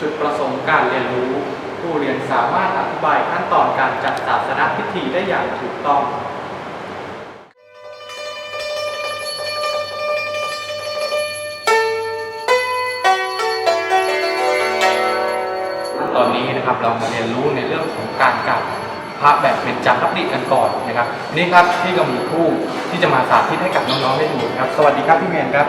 จุดประสงค์การเรียนรู้ ผู้เรียนสามารถอธิบายขั้นตอนการจัดศาสนพิธีได้อย่างถูกต้องตอนนี้นะครับเรามาเรียนรู้ในเรื่องของการกลับพระแบบเป็นจักรพรรดิกันก่อนนะครับนี่ครับพี่ก็มีผู้ที่จะมาสาธิตให้กับน้องๆได้ดูครับ สวัสดีครับพี่แมนครับ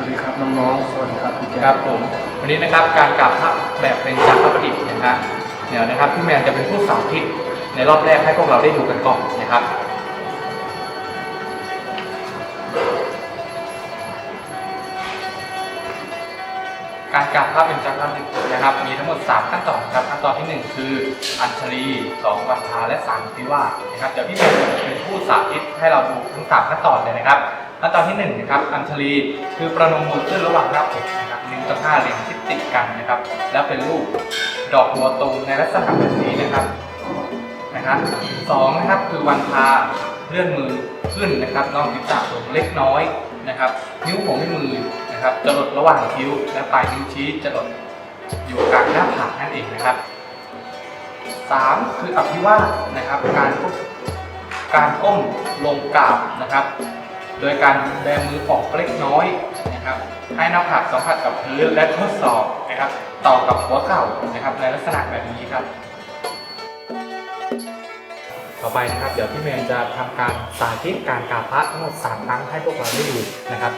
วัสดีครับน้องๆ สวัสดีครับพี่แจ๊ครับผมวันนี้นะครับการกราบพระแบบเป็นจักรพรรดินะครับเดี๋ยวนะครับพี่แมนจะเป็นผู้สาธิตในรอบแรกให้พวกเราได้ดูกันก่อนนะครับการกราบพระเป็นจักรพรรดินะครับ มีทั้งหมด 3 ขั้นตอนครับขั้นตอนทีหนึ่1 คืออัญชลี2วันทาและ3พิวานะครับเดี๋ยวพี่แมนจะเป็นผู้สาธิตให้เราดูทั้งสามขั้นตอนเลยนะครับ ขั้นตอนที่1นะครับอัญชลีคือประนมมือขึ้นระหว่างหน้าอกนะครับนิ้วกับห้าเหลี่ยมที่ติดกันนะครับ แล้วเป็นรูปดอกบัวตูมในลักษณะแบบนี้นะครับนะครับสองนะครับคือวันทาเลื่อนมือขึ้นนะครับน้องศีรษะลงเล็กน้อยนะครับ นิ้วโป้งมือนะครับจะหลดระหว่างคิ้ว และปลายนิ้วชี้จะหลดอยู่กลางหน้าผากนั่นเองนะครับสามคืออภิวาสนะครับ การการก้มลงกราบนะครับ โดยการแบมือออกเล็กน้อยนะครับ ให้หน้าผากสัมผัสกับพื้นและทดสอบนะครับ ต่อกับหัวเข่านะครับ ในลักษณะแบบนี้ครับ ต่อไปนะครับ เดี๋ยวพี่เมย์จะทำการสาธิตการกาพระทั้งหมดสามครั้งให้พวกเราได้ดูนะครับ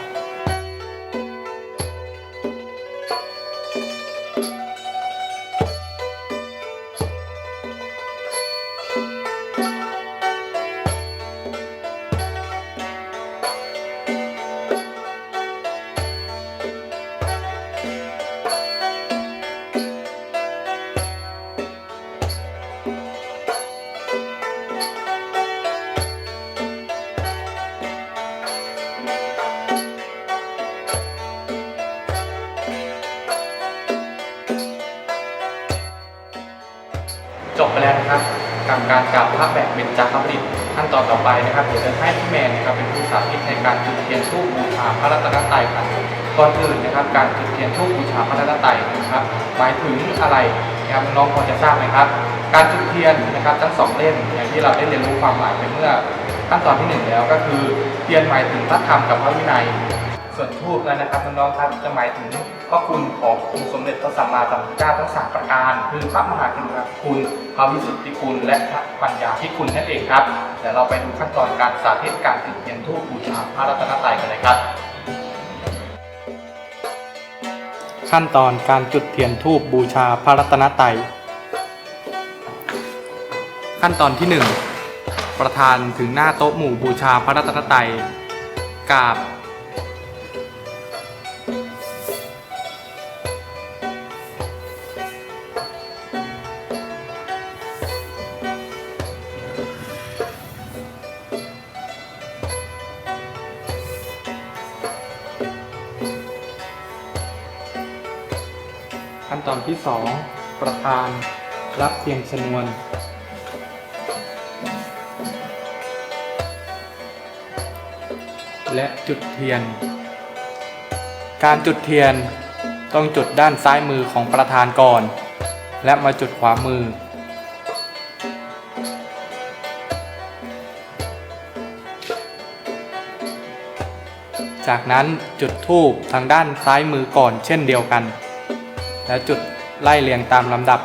นะครับกับการกราบพระแบบเป็นจักรพรรดิขั้นตอนต่อไปนะครับเดี๋ยวจะให้พี่แมนนะครับเป็นผู้สาธิตในการจุดเทียนธูปบูชาพระรัตนตรัยครับก่อนอื่นนะครับ การจุดเทียนธูปบูชาพระรัตนตรัยนะครับหมายถึงอะไรนะครับน้องพอจะทราบไหมครับ การจุดเทียนนะครับทั้งสองเล่มอย่างที่เราได้เรียนรู้ความหมายไปเมื่อขั้นตอนที่หนึ่งแล้วก็คือเทียนหมายถึงพระธรรมกับพระวินัย ส่วนทูบนั้นนะครับน้องๆครับจะหมายถึงพระคุณขององค์สมเด็จพระสัมมาสัมพุทธเจ้าทั้งสามประการ คือพระมหากรุณาคุณพระวิสุทธิคุณ และพระปัญญาธิคุณนั่นเองครับเดี๋ยวเราไปดูขั้นตอนการสาธิตการจุดเทียนทูบบูชาพระรัตนตรัยกันเลยครับ ขั้นตอนการจุดเทียนทูบบูชาพระรัตนตรัยขั้นตอนที่ 1 ประธานถึงหน้าโต๊ะหมู่บูชาพระรัตนตรัยกราบ ตอนที่ 2 ประธานรับเพียงชนวน และจุดเทียน การจุดเทียนต้องจุดด้านซ้ายมือของประธานก่อน และมาจุดขวามือ จากนั้นจุดธูปทางด้านซ้ายมือก่อนเช่นเดียวกัน แล้วจุดไล่เรียงตามลำดับ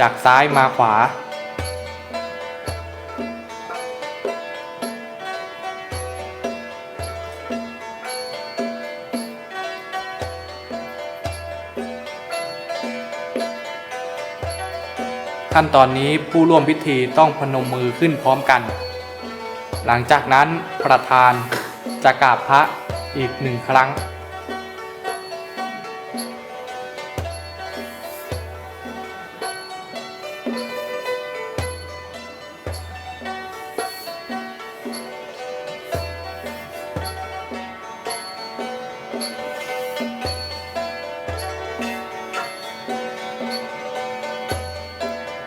จากซ้ายมาขวา ขั้นตอนนี้ผู้ร่วมพิธีต้องพนมมือขึ้นพร้อมกัน หลังจากนั้นประธานจะกราบพระอีกหนึ่งครั้ง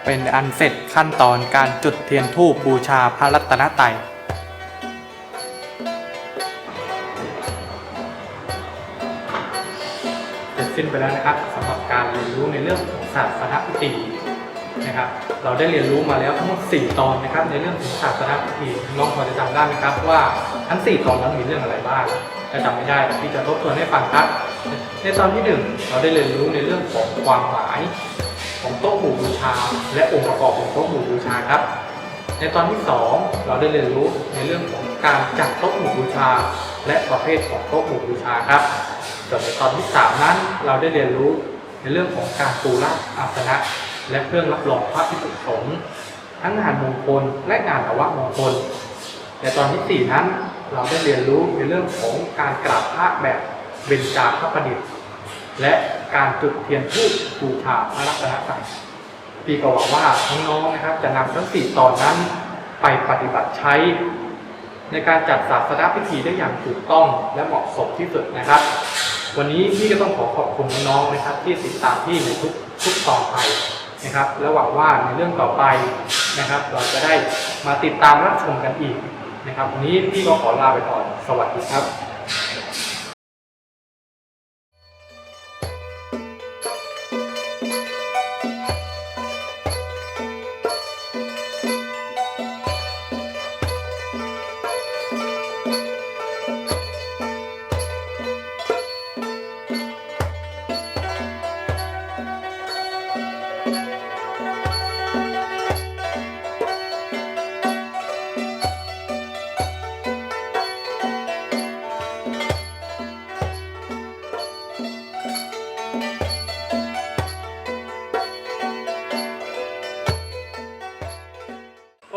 เป็นอันเสร็จขั้นตอนการจุดเทียนธูปบูชาพระรัตนตรัยเสร็จสิ้นไปแล้วนะครับสำหรับการเรียนรู้ในเรื่องของศาสนพิธีนะครับ เราได้เรียนรู้มาแล้วทั้งหมด 4 ตอนนะครับ ในเรื่องของศาสนพิธีน้องพอจะจำได้ไหมครับว่าทั้ง 4 ตอนนั้นมีเรื่องอะไรบ้างถ้าจำไม่ได้พี่จะทบทวนให้ฟังครับ ในตอนที่ 1 เราได้เรียนรู้ในเรื่องของความหมาย ของโต๊ะหมู่บูชา และองค์ประกอบของโต๊ะหมู่บูชาครับ ในตอนที่ 2 เราได้เรียนรู้ในเรื่องของการจัดโต๊ะหมู่บูชา และประเภทของโต๊ะหมู่บูชาครับส่วนในตอนที่ 3 นั้นเราได้เรียนรู้ในเรื่องของการปูราอาสนะ และเครื่องรับรองพระพิสุสงฆ์ทั้งงานมงคลและงานอวมงคลในตอนที่ 4 นั้นเราได้เรียนรู้ในเรื่องของการกราบพระแบบเบญจาพระประดิษฐ์ และการจุดเทียนธูปบูชาพระรัตนตรัยพี่ก็หวังว่าน้องๆนะครับ จะนำทั้งสี่ตอนนั้นไปปฏิบัติใช้ ในการจัดศาสนพิธีได้อย่างถูกต้องและเหมาะสมที่สุดนะครับ วันนี้พี่ก็ต้องขอขอบคุณน้องๆนะครับ ที่ติดตามพี่ในทุกทุกตอนไปนะครับ และหวังว่าในเรื่องต่อไปนะครับ เราจะได้มาติดตามรับชมกันอีกนะครับวันนี้พี่ก็ขอลาไปก่อน สวัสดีครับ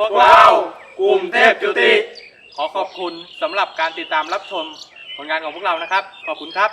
วกเรากลุ่มเทพจุติ ขอขอบคุณสำหรับการติดตามรับชมผลงานของพวกเรานะครับ ขอบคุณครับ